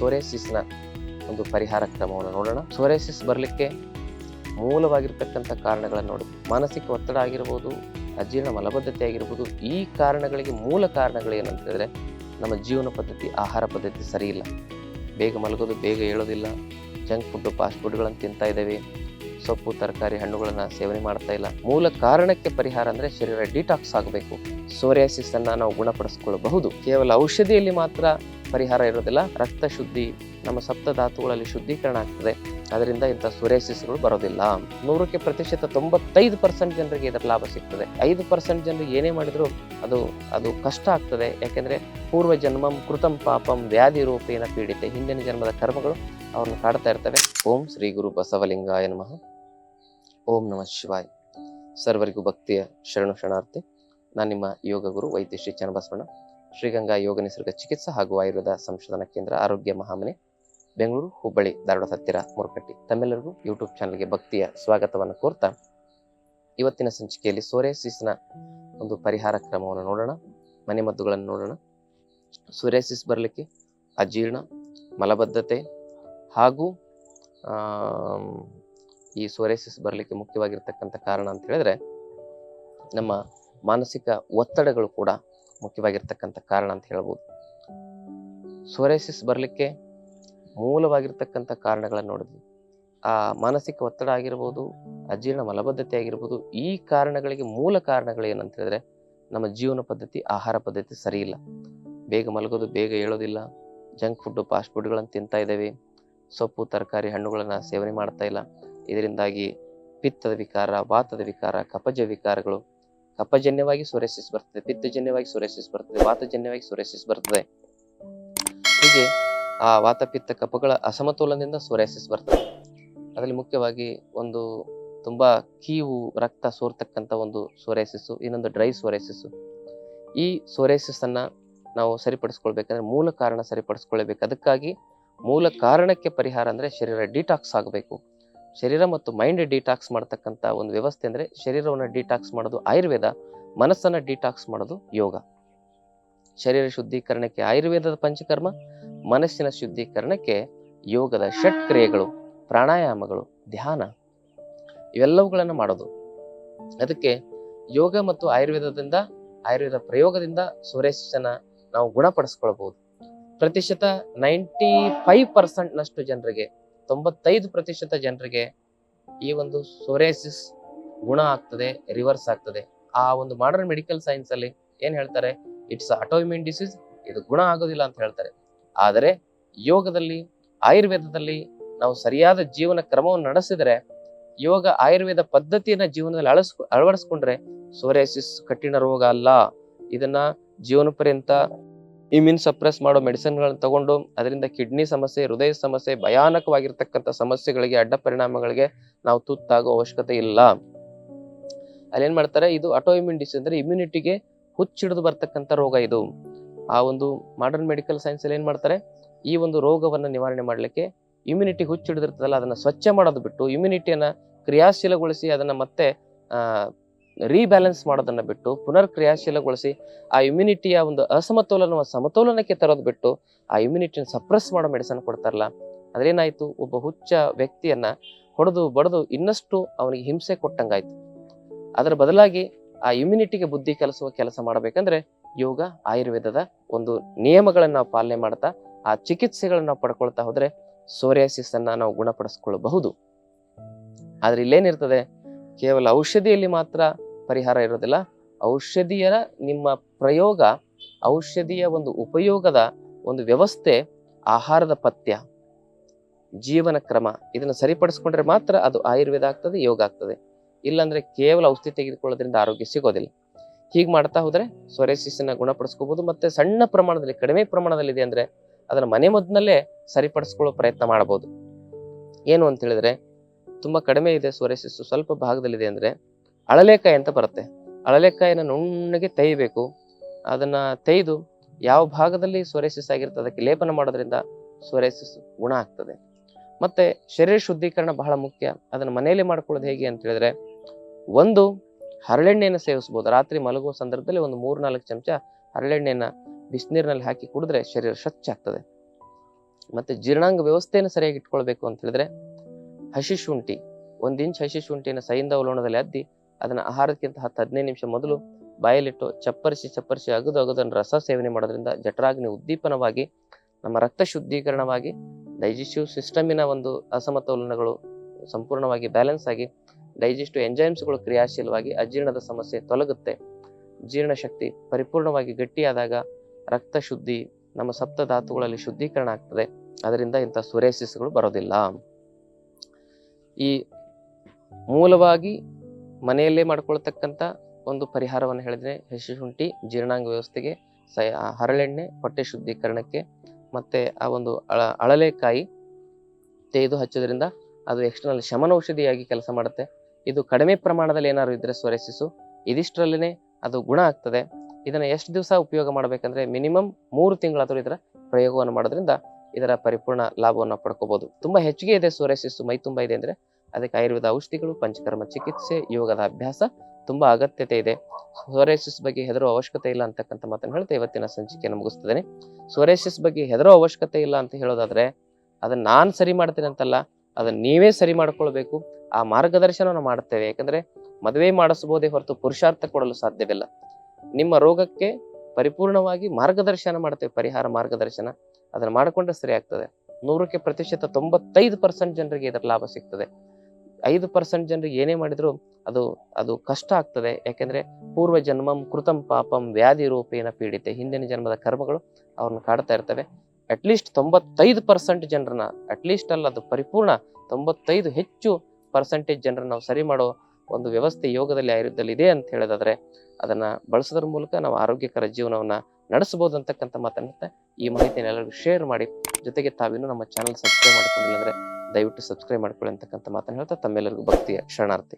ಸೋರೇಸಿಸ್ನ ಒಂದು ಪರಿಹಾರ ಕ್ರಮವನ್ನು ನೋಡೋಣ. ಸೋರೇಸಿಸ್ ಬರಲಿಕ್ಕೆ ಮೂಲವಾಗಿರ್ತಕ್ಕಂಥ ಕಾರಣಗಳನ್ನು ನೋಡಿ. ಮಾನಸಿಕ ಒತ್ತಡ ಆಗಿರ್ಬೋದು, ಅಜೀರ್ಣ ಮಲಬದ್ಧತೆ ಆಗಿರ್ಬೋದು, ಈ ಕಾರಣಗಳಿಗೆ ಮೂಲ ಕಾರಣಗಳು ಏನಂತ ಹೇಳಿದ್ರೆ, ನಮ್ಮ ಜೀವನ ಪದ್ಧತಿ, ಆಹಾರ ಪದ್ಧತಿ ಸರಿ ಇಲ್ಲ. ಬೇಗ ಮಲಗೋದು, ಬೇಗ ಏಳೋದಿಲ್ಲ. ಜಂಕ್ ಫುಡ್ ಫಾಸ್ಟ್ ಫುಡ್ಗಳನ್ನು ತಿಂತಾ ಇದ್ದೇವೆ. ಸೊಪ್ಪು, ತರಕಾರಿ ಹಣ್ಣುಗಳನ್ನು ಸೇವನೆ ಮಾಡ್ತಾ ಇಲ್ಲ. ಮೂಲ ಕಾರಣಕ್ಕೆ ಪರಿಹಾರ ಅಂದ್ರೆ ಶರೀರ ಡಿಟಾಕ್ಸ್ ಆಗಬೇಕು. ಸೋರಿಯಾಸಿಸ್ ಅನ್ನ ನಾವು ಗುಣಪಡಿಸಿಕೊಳ್ಳಬಹುದು ಕೇವಲ ಔಷಧಿಯಲ್ಲಿ ಮಾತ್ರ ಪರಿಹಾರ ಇರೋದಿಲ್ಲ, ರಕ್ತ ಶುದ್ಧಿ, ನಮ್ಮ ಸಪ್ತ ಧಾತುಗಳಲ್ಲಿ ಶುದ್ಧೀಕರಣ ಆಗ್ತದೆ. ಅದರಿಂದ ಇಂಥ ಸೋರಿಯಾಸಿಸ್ಗಳು ಬರೋದಿಲ್ಲ. ನೂರಕ್ಕೆ ಪ್ರತಿಶತ ತೊಂಬತ್ತೈದು ಪರ್ಸೆಂಟ್ ಜನರಿಗೆ ಇದರ ಲಾಭ ಸಿಗ್ತದೆ. ಐದು ಪರ್ಸೆಂಟ್ ಜನರು ಏನೇ ಮಾಡಿದ್ರು ಅದು ಅದು ಕಷ್ಟ ಆಗ್ತದೆ. ಯಾಕೆಂದ್ರೆ ಪೂರ್ವ ಜನ್ಮಂ ಕೃತಂ ಪಾಪಂ ವ್ಯಾಧಿ ರೂಪೇನ ಪೀಡಿತ. ಹಿಂದಿನ ಜನ್ಮದ ಕರ್ಮಗಳು ಅವ್ರನ್ನ ಕಾಡ್ತಾ ಇರ್ತವೆ. ಓಂ ಶ್ರೀ ಗುರು ಬಸವಲಿಂಗಾಯ ನಮಃ. ಓಂ ನಮಃ ಶಿವಾಯ್. ಸರ್ವರಿಗೂ ಭಕ್ತಿಯ ಶರಣು ಶರಣಾರ್ಥಿ, ನಾನು ನಿಮ್ಮ ಯೋಗ ಗುರು ವೈದ್ಯ ಶ್ರೀ ಚನ್ನಬಸವಣ್ಣ, ಶ್ರೀಗಂಗಾ ಯೋಗ ನಿಸರ್ಗ ಚಿಕಿತ್ಸಾ ಹಾಗೂ ಆಯುರ್ವೇದ ಸಂಶೋಧನಾ ಕೇಂದ್ರ ಆರೋಗ್ಯ ಮಹಾಮನೆ, ಬೆಂಗಳೂರು, ಹುಬ್ಬಳ್ಳಿ, ಧಾರವಾಡ, ಹತ್ತಿರ ಮುರುಕಟ್ಟಿ ತಮ್ಮೆಲ್ಲರಿಗೂ ಯೂಟ್ಯೂಬ್ ಚಾನಲ್ಗೆ ಭಕ್ತಿಯ ಸ್ವಾಗತವನ್ನು ಕೋರ್ತಾ, ಇವತ್ತಿನ ಸಂಚಿಕೆಯಲ್ಲಿ ಸೋರೇಸಿಸ್ನ ಒಂದು ಪರಿಹಾರ ಕ್ರಮವನ್ನು ನೋಡೋಣ ಮನೆಮದ್ದುಗಳನ್ನು ನೋಡೋಣ. ಸೋರೇಸಿಸ್ ಬರಲಿಕ್ಕೆ ಅಜೀರ್ಣ, ಮಲಬದ್ಧತೆ ಹಾಗೂ ಈ ಸೋರೆಸಿಸ್ ಬರಲಿಕ್ಕೆ ಮುಖ್ಯವಾಗಿರ್ತಕ್ಕಂಥ ಕಾರಣ ಅಂತ ಹೇಳಿದ್ರೆ, ನಮ್ಮ ಮಾನಸಿಕ ಒತ್ತಡಗಳು ಕೂಡ ಮುಖ್ಯವಾಗಿರ್ತಕ್ಕಂಥ ಕಾರಣ ಅಂತ ಹೇಳ್ಬೋದು. ಸೋರೆಸಿಸ್ ಬರಲಿಕ್ಕೆ ಮೂಲವಾಗಿರ್ತಕ್ಕಂಥ ಕಾರಣಗಳನ್ನು ನೋಡಿದ್ವಿ. ಆ ಮಾನಸಿಕ ಒತ್ತಡ ಆಗಿರ್ಬೋದು, ಅಜೀರ್ಣ ಮಲಬದ್ಧತೆ ಆಗಿರ್ಬೋದು, ಈ ಕಾರಣಗಳಿಗೆ ಮೂಲ ಕಾರಣಗಳು ಏನಂತ ಹೇಳಿದ್ರೆ, ನಮ್ಮ ಜೀವನ ಪದ್ಧತಿ, ಆಹಾರ ಪದ್ಧತಿ ಸರಿ ಇಲ್ಲ. ಬೇಗ ಮಲಗೋದು, ಬೇಗ ಏಳೋದಿಲ್ಲ. ಜಂಕ್ ಫುಡ್ ಫಾಸ್ಟ್ ಫುಡ್ಗಳನ್ನು ತಿಂತಾ ಇದ್ದೇವೆ. ಸೊಪ್ಪು, ತರಕಾರಿ, ಹಣ್ಣುಗಳನ್ನು ಸೇವನೆ ಮಾಡ್ತಾ ಇಲ್ಲ. ಇದರಿಂದಾಗಿ ಪಿತ್ತದ ವಿಕಾರ, ವಾತದ ವಿಕಾರ, ಕಪಜ ವಿಕಾರಗಳು ಕಪಜನ್ಯವಾಗಿ ಸೋರೆಸಿಸ್ ಬರ್ತದೆ, ಪಿತ್ತಜನ್ಯವಾಗಿ ಸೋರೆಸಿಸ್ ಬರ್ತದೆ, ವಾತಜನ್ಯವಾಗಿ ಸೋರೆಸಿಸ್ ಬರ್ತದೆ. ಹೀಗೆ ಆ ವಾತ, ಪಿತ್ತ, ಕಪಗಳ ಅಸಮತೋಲನದಿಂದ ಸೋರೆಸಿಸ್ ಬರ್ತದೆ. ಅದರಲ್ಲಿ ಮುಖ್ಯವಾಗಿ ಒಂದು ತುಂಬಾ ಕೀವು, ರಕ್ತ ಸೋರ್ತಕ್ಕಂಥ ಒಂದು ಸೋರೆಸಿಸ್ ಇನ್ನೊಂದು ಡ್ರೈ ಸೋರೆಸಿಸ್ ಈ ಸೋರೆಸಿಸ್ ಅನ್ನ ನಾವು ಸರಿಪಡಿಸ್ಕೊಳ್ಬೇಕಂದ್ರೆ ಮೂಲ ಕಾರಣ ಸರಿಪಡಿಸ್ಕೊಳ್ಬೇಕು. ಅದಕ್ಕಾಗಿ ಮೂಲ ಕಾರಣಕ್ಕೆ ಪರಿಹಾರ ಅಂದ್ರೆ ಶರೀರ ಡಿಟಾಕ್ಸ್ ಆಗಬೇಕು. ಶರೀರ ಮತ್ತು ಮೈಂಡ್ ಡಿಟಾಕ್ಸ್ ಮಾಡ್ತಕ್ಕಂಥ ಒಂದು ವ್ಯವಸ್ಥೆ ಅಂದರೆ ಶರೀರವನ್ನು ಡಿಟಾಕ್ಸ್ ಮಾಡೋದು ಆಯುರ್ವೇದ, ಮನಸ್ಸನ್ನ ಡಿಟಾಕ್ಸ್ ಮಾಡೋದು ಯೋಗ. ಶರೀರ ಶುದ್ಧೀಕರಣಕ್ಕೆ ಆಯುರ್ವೇದದ ಪಂಚಕರ್ಮ, ಮನಸ್ಸಿನ ಶುದ್ಧೀಕರಣಕ್ಕೆ ಯೋಗದ ಷಟ್ ಕ್ರಿಯೆಗಳು ಪ್ರಾಣಾಯಾಮಗಳು, ಧ್ಯಾನ ಇವೆಲ್ಲವುಗಳನ್ನು ಮಾಡೋದು. ಅದಕ್ಕೆ ಯೋಗ ಮತ್ತು ಆಯುರ್ವೇದದಿಂದ, ಆಯುರ್ವೇದ ಪ್ರಯೋಗದಿಂದ ಸುರೇಶನ ನಾವು ಗುಣಪಡಿಸ್ಕೊಳ್ಬಹುದು. ಪ್ರತಿಶತ ನೈಂಟಿ ಫೈವ್ ಪರ್ಸೆಂಟ್ನಷ್ಟು ಜನರಿಗೆ ತೊಂಬತ್ತೈದು ಪ್ರತಿಶತ ಜನರಿಗೆ ಈ ಒಂದು ಸೊರೇಸಿಸ್ ಗುಣ ಆಗ್ತದೆ ರಿವರ್ಸ್ ಆಗ್ತದೆ. ಆ ಒಂದು ಮಾಡರ್ನ್ ಮೆಡಿಕಲ್ ಸೈನ್ಸ್ ಅಲ್ಲಿ ಏನ್ ಹೇಳ್ತಾರೆ ಇಟ್ಸ್ ಅಟೋಇಮ್ಯೂನ್ ಡಿಸೀಸ್ ಇದು ಗುಣ ಆಗೋದಿಲ್ಲ ಅಂತ ಹೇಳ್ತಾರೆ. ಆದರೆ ಯೋಗದಲ್ಲಿ, ಆಯುರ್ವೇದದಲ್ಲಿ ನಾವು ಸರಿಯಾದ ಜೀವನ ಕ್ರಮವನ್ನು ನಡೆಸಿದರೆ, ಯೋಗ ಆಯುರ್ವೇದ ಪದ್ಧತಿಯನ್ನ ಜೀವನದಲ್ಲಿ ಅಳಸ್, ಅಳವಡಿಸ್ಕೊಂಡ್ರೆ ಸೋರಿಯಾಸಿಸ್ ಕಠಿಣ ರೋಗ ಅಲ್ಲ. ಇದನ್ನ ಜೀವನ ಪರ್ಯಂತ ಇಮ್ಯೂನ್ ಸಪ್ರೆಸ್ ಮಾಡೋ ಮೆಡಿಸಿನ್ಗಳನ್ನ ತಗೊಂಡು ಅದರಿಂದ ಕಿಡ್ನಿ ಸಮಸ್ಯೆ, ಹೃದಯ ಸಮಸ್ಯೆ, ಭಯಾನಕವಾಗಿರ್ತಕ್ಕಂಥ ಸಮಸ್ಯೆಗಳಿಗೆ, ಅಡ್ಡ ಪರಿಣಾಮಗಳಿಗೆ ನಾವು ತುತ್ತಾಗೋ ಅವಶ್ಯಕತೆ ಇಲ್ಲ. ಅಲ್ಲೇನ್ ಮಾಡ್ತಾರೆ? ಇದು ಆಟೋ ಇಮ್ಯೂನ್ ಡಿಸೀಸ್ ಅಂದ್ರೆ ಇಮ್ಯುನಿಟಿಗೆ ಹುಚ್ಚಿಡಿದು ಬರ್ತಕ್ಕಂಥ ರೋಗ ಇದು. ಆ ಒಂದು ಮಾಡರ್ನ್ ಮೆಡಿಕಲ್ ಸೈನ್ಸ್ ಅಲ್ಲಿ ಏನ್ ಮಾಡ್ತಾರೆ? ಈ ಒಂದು ರೋಗವನ್ನ ನಿವಾರಣೆ ಮಾಡ್ಲಿಕ್ಕೆ ಇಮ್ಯುನಿಟಿ ಹುಚ್ಚಿಡಿದಿರ್ತದಲ್ಲ, ಅದನ್ನ ಸ್ವಚ್ಛ ಮಾಡೋದು ಬಿಟ್ಟು ಇಮ್ಯುನಿಟಿಯನ್ನ ಕ್ರಿಯಾಶೀಲಗೊಳಿಸಿ ಅದನ್ನ ಮತ್ತೆ ರೀಬ್ಯಾಲೆನ್ಸ್ ಮಾಡೋದನ್ನ ಬಿಟ್ಟು ಪುನರ್ ಕ್ರಿಯಾಶೀಲಗೊಳಿಸಿ ಆ ಇಮ್ಯುನಿಟಿಯ ಒಂದು ಅಸಮತೋಲನ ಸಮತೋಲನಕ್ಕೆ ತರೋದು ಬಿಟ್ಟು ಆ ಇಮ್ಯುನಿಟಿನ ಸಪ್ರೆಸ್ ಮಾಡೋ ಮೆಡಿಸನ್ ಕೊಡ್ತಾರಲ್ಲ ಅದ್ರೇನಾಯ್ತು ಒಬ್ಬ ಹುಚ್ಚ ವ್ಯಕ್ತಿಯನ್ನ ಹೊಡೆದು ಬಡದು ಇನ್ನಷ್ಟು ಅವನಿಗೆ ಹಿಂಸೆ ಕೊಟ್ಟಂಗಾಯ್ತು. ಅದರ ಬದಲಾಗಿ ಆ ಇಮ್ಯುನಿಟಿಗೆ ಬುದ್ಧಿ ಕಲಿಸುವ ಕೆಲಸ ಮಾಡಬೇಕಂದ್ರೆ ಯೋಗ, ಆಯುರ್ವೇದದ ಒಂದು ನಿಯಮಗಳನ್ನು ನಾವು ಪಾಲನೆ ಮಾಡ್ತಾ, ಆ ಚಿಕಿತ್ಸೆಗಳನ್ನ ನಾವು ಪಡ್ಕೊಳ್ತಾ ಹೋದ್ರೆ ಸೋರಿಯಾಸಿಸ್ ಅನ್ನ ನಾವು ಗುಣಪಡಿಸ್ಕೊಳ್ಬಹುದು. ಆದ್ರೆ ಇಲ್ಲೇನಿರ್ತದೆ? ಕೇವಲ ಔಷಧಿಯಲ್ಲಿ ಮಾತ್ರ ಪರಿಹಾರ ಇರೋದಿಲ್ಲ. ಔಷಧಿಯ ನಿಮ್ಮ ಪ್ರಯೋಗ, ಔಷಧಿಯ ಒಂದು ಉಪಯೋಗದ ಒಂದು ವ್ಯವಸ್ಥೆ, ಆಹಾರದ ಪಥ್ಯ, ಜೀವನ ಕ್ರಮ, ಇದನ್ನು ಸರಿಪಡಿಸ್ಕೊಂಡ್ರೆ ಮಾತ್ರ ಅದು ಆಯುರ್ವೇದ ಆಗ್ತದೆ, ಯೋಗ ಆಗ್ತದೆ. ಇಲ್ಲಾಂದ್ರೆ ಕೇವಲ ಔಷಧಿ ತೆಗೆದುಕೊಳ್ಳೋದ್ರಿಂದ ಆರೋಗ್ಯ ಸಿಗೋದಿಲ್ಲ. ಹೀಗೆ ಮಾಡ್ತಾ ಹೋದ್ರೆ ಸೊರೆಸಿಸ್ನ ಗುಣಪಡಿಸ್ಕೋಬಹುದು ಮತ್ತೆ ಸಣ್ಣ ಪ್ರಮಾಣದಲ್ಲಿ, ಕಡಿಮೆ ಪ್ರಮಾಣದಲ್ಲಿ ಇದೆ ಅಂದ್ರೆ ಅದನ್ನ ಮನೆ ಮದ್ದಿನಲ್ಲೇ ಸರಿಪಡಿಸ್ಕೊಳ್ಳೋ ಪ್ರಯತ್ನ ಮಾಡಬಹುದು ಏನು ಅಂತ ಹೇಳಿದ್ರೆ ತುಂಬಾ ಕಡಿಮೆ ಇದೆ ಸೊರೆಸಿಸ್ ಸ್ವಲ್ಪ ಭಾಗದಲ್ಲಿದೆ ಅಂದ್ರೆ ಅಳಲೇಕಾಯಿ ಅಂತ ಬರುತ್ತೆ. ಅಳಲೆಕಾಯಿನ ನುಣ್ಣಗೆ ತೆಯ್ಬೇಕು ಅದನ್ನ ತೆಯ್ದು ಯಾವ ಭಾಗದಲ್ಲಿ ಸೊರೆಸಿಸ್ ಆಗಿರುತ್ತೆ ಅದಕ್ಕೆ ಲೇಪನ ಮಾಡೋದ್ರಿಂದ ಸೊರೆಸಿಸ್ ಗುಣ ಆಗ್ತದೆ. ಮತ್ತೆ ಶರೀರ ಶುದ್ಧೀಕರಣ ಬಹಳ ಮುಖ್ಯ. ಅದನ್ನ ಮನೆಯಲ್ಲಿ ಮಾಡ್ಕೊಳ್ಳೋದು ಹೇಗೆ ಅಂತ ಹೇಳಿದ್ರೆ, ಒಂದು ಹರಳೆಣ್ಣೆಯನ್ನು ಸೇವಿಸ್ಬೋದು. ರಾತ್ರಿ ಮಲಗುವ ಸಂದರ್ಭದಲ್ಲಿ ಒಂದು ಮೂರು ನಾಲ್ಕು ಚಮಚ ಹರಳೆಣ್ಣೆಯನ್ನು ಬಿಸಿನೀರಿನಲ್ಲಿ ಹಾಕಿ ಕುಡಿದ್ರೆ ಶರೀರ ಸ್ವಚ್ಛ ಆಗ್ತದೆ. ಮತ್ತು ಜೀರ್ಣಾಂಗ ವ್ಯವಸ್ಥೆಯನ್ನು ಸರಿಯಾಗಿ ಇಟ್ಕೊಳ್ಬೇಕು ಅಂತ ಹೇಳಿದ್ರೆ ಹಸಿ ಶುಂಠಿ ಒಂದು ಇಂಚ್ ಹಸಿ ಶುಂಠಿನ ಸೈಂದ ಅದ್ದಿ, ಅದನ್ನು ಆಹಾರಕ್ಕಿಂತ ಹತ್ತು ಹದಿನೈದು ನಿಮಿಷ ಮೊದಲು ಬಾಯಲ್ಲಿಟ್ಟು ಚಪ್ಪರಿಸಿ ಚಪ್ಪರಿಸಿ ಅಗದು ಅಗದನ್ನು ರಸ ಸೇವನೆ ಮಾಡೋದ್ರಿಂದ ಜಠರಾಗ್ನಿ ಉದ್ದೀಪನವಾಗಿ, ನಮ್ಮ ರಕ್ತ ಶುದ್ಧೀಕರಣವಾಗಿ ಡೈಜೆಸ್ಟಿವ್ ಸಿಸ್ಟಮಿನ ಒಂದು ಅಸಮತೋಲನಗಳು ಸಂಪೂರ್ಣವಾಗಿ ಬ್ಯಾಲೆನ್ಸ್ ಆಗಿ ಡೈಜೆಸ್ಟಿವ್ ಎಂಜೈಮ್ಸ್ಗಳು ಕ್ರಿಯಾಶೀಲವಾಗಿ ಅಜೀರ್ಣದ ಸಮಸ್ಯೆ ತೊಲಗುತ್ತೆ. ಜೀರ್ಣಶಕ್ತಿ ಪರಿಪೂರ್ಣವಾಗಿ ಗಟ್ಟಿಯಾದಾಗ ರಕ್ತ ಶುದ್ಧಿ ನಮ್ಮ ಸಪ್ತ ಧಾತುಗಳಲ್ಲಿ ಶುದ್ಧೀಕರಣ ಆಗ್ತದೆ. ಅದರಿಂದ ಇಂಥ ಸುರೇಸಿಸ್ಗಳು ಬರೋದಿಲ್ಲ. ಈ ಮೂಲವಾಗಿ ಮನೆಯಲ್ಲೇ ಮಾಡ್ಕೊಳ್ತಕ್ಕಂಥ ಒಂದು ಪರಿಹಾರವನ್ನು ಹೇಳಿದ್ರೆ ಹಸಿ ಶುಂಠಿ ಜೀರ್ಣಾಂಗ ವ್ಯವಸ್ಥೆಗೆ ಸ ಹರಳೆಣ್ಣೆ, ಹೊಟ್ಟೆ ಶುದ್ಧೀಕರಣಕ್ಕೆ ಮತ್ತೆ ಆ ಒಂದು ಅಳ ಅಳಲೆಕಾಯಿ ತೆಗೆದು ಹಚ್ಚೋದ್ರಿಂದ ಅದು ಎಕ್ಸ್ಟರ್ನಲ್ ಶಮನ ಔಷಧಿಯಾಗಿ ಕೆಲಸ ಮಾಡುತ್ತೆ. ಇದು ಕಡಿಮೆ ಪ್ರಮಾಣದಲ್ಲಿ ಏನಾದ್ರು ಇದ್ರೆ ಸ್ವರೆಸಿಸು ಇದಿಷ್ಟರಲ್ಲೇ ಅದು ಗುಣ ಆಗ್ತದೆ. ಇದನ್ನು ಎಷ್ಟು ದಿವಸ ಉಪಯೋಗ ಮಾಡಬೇಕಂದ್ರೆ ಮಿನಿಮಮ್ ಮೂರು ತಿಂಗಳಾದರೂ ಇದರ ಪ್ರಯೋಗವನ್ನು ಮಾಡೋದ್ರಿಂದ ಇದರ ಪರಿಪೂರ್ಣ ಲಾಭವನ್ನು ಪಡ್ಕೋಬಹುದು ತುಂಬಾ ಹೆಚ್ಚಿಗೆ ಇದೆ ಸೋರೆಸಿಸ್ ಮೈ ತುಂಬಾ ಇದೆ ಅಂದ್ರೆ ಅದಕ್ಕೆ ಆಯುರ್ವೇದ ಔಷಧಿಗಳು, ಪಂಚಕರ್ಮ ಚಿಕಿತ್ಸೆ, ಯೋಗದ ಅಭ್ಯಾಸ ತುಂಬಾ ಅಗತ್ಯತೆ ಇದೆ. ಸೋರೆಸಿಸ್ ಬಗ್ಗೆ ಹೆದರೋ ಅವಶ್ಯಕತೆ ಇಲ್ಲ ಅಂತಕ್ಕಂಥ ಮಾತನ್ನು ಹೇಳ್ತಾ ಇವತ್ತಿನ ಸಂಚಿಕೆಯನ್ನು ಮುಗಿಸ್ತಿದ್ದೇನೆ ಸೋರೆಸಿಸ್ ಬಗ್ಗೆ ಹೆದರೋ ಅವಶ್ಯಕತೆ ಇಲ್ಲ ಅಂತ ಹೇಳೋದಾದ್ರೆ ಅದನ್ನ ನಾನ್ ಸರಿ ಮಾಡ್ತೇನೆ ಅಂತಲ್ಲ, ಅದನ್ನ ನೀವೇ ಸರಿ ಮಾಡ್ಕೊಳ್ಬೇಕು. ಆ ಮಾರ್ಗದರ್ಶನವನ್ನು ಮಾಡ್ತೇವೆ. ಯಾಕಂದ್ರೆ ಮದುವೆ ಮಾಡಿಸಬಹುದೇ ಹೊರತು ಪುರುಷಾರ್ಥ ಕೊಡಲು ಸಾಧ್ಯವಿಲ್ಲ. ನಿಮ್ಮ ರೋಗಕ್ಕೆ ಪರಿಪೂರ್ಣವಾಗಿ ಮಾರ್ಗದರ್ಶನ ಮಾಡ್ತೇವೆ, ಪರಿಹಾರ ಮಾರ್ಗದರ್ಶನ. ಅದನ್ನ ಮಾಡಿಕೊಂಡ್ರೆ ಸರಿ ಆಗ್ತದೆ. ನೂರಕ್ಕೆ ಪ್ರತಿಶತ ತೊಂಬತ್ತೈದು ಪರ್ಸೆಂಟ್ ಜನರಿಗೆ ಇದರ ಲಾಭ ಸಿಗ್ತದೆ. ಐದು ಪರ್ಸೆಂಟ್ ಜನರಿಗೆ ಏನೇ ಮಾಡಿದ್ರು ಅದು ಅದು ಕಷ್ಟ ಆಗ್ತದೆ. ಯಾಕೆಂದ್ರೆ ಪೂರ್ವ ಜನ್ಮಂ ಕೃತಂ ಪಾಪಂ ವ್ಯಾಧಿ ರೂಪೇನ ಪೀಡಿತೆ. ಹಿಂದಿನ ಜನ್ಮದ ಕರ್ಮಗಳು ಅವ್ರನ್ನ ಕಾಡ್ತಾ ಇರ್ತವೆ. ಅಟ್ಲೀಸ್ಟ್ ತೊಂಬತ್ತೈದು ಪರ್ಸೆಂಟ್ ಜನರನ್ನ ಅಟ್ಲೀಸ್ಟ್ ಅಲ್ಲ, ಅದು ಪರಿಪೂರ್ಣ ತೊಂಬತ್ತೈದು ಹೆಚ್ಚು ಪರ್ಸೆಂಟೇಜ್ ಜನರನ್ನ ನಾವು ಸರಿ ಮಾಡೋ ಒಂದು ವ್ಯವಸ್ಥೆ ಯೋಗದಲ್ಲಿ ಆಯುರ್ವೇದದಲ್ಲಿ ಇದೆ ಅಂತ ಹೇಳೋದಾದ್ರೆ ಅದನ್ನ ಬಳಸೋದ್ರ ಮೂಲಕ ನಾವು ಆರೋಗ್ಯಕರ ಜೀವನವನ್ನ ನಡೆಸಬಹುದು ಅಂತಕ್ಕಂಥ ಮಾತನ್ನ ಈ ಮಾಹಿತಿಯನ್ನು ಎಲ್ಲರಿಗೂ ಶೇರ್ ಮಾಡಿ. ಜೊತೆಗೆ ತಾವಿನ್ನೂ ನಮ್ಮ ಚಾನಲ್ ಸಬ್ಸ್ಕ್ರೈಬ್ ಮಾಡ್ಕೊಂಡಿಲ್ಲ ಅಂದ್ರೆ ದಯವಿಟ್ಟು ಸಬ್ಸ್ಕ್ರೈಬ್ ಮಾಡ್ಕೊಳ್ಳಿ ಅಂತಕ್ಕಂಥ ಮಾತನ್ನು ಹೇಳ್ತಾ ತಮ್ಮೆಲ್ಲರಿಗೂ ಭಕ್ತಿಯ ಶರಣಾರ್ಥಿ.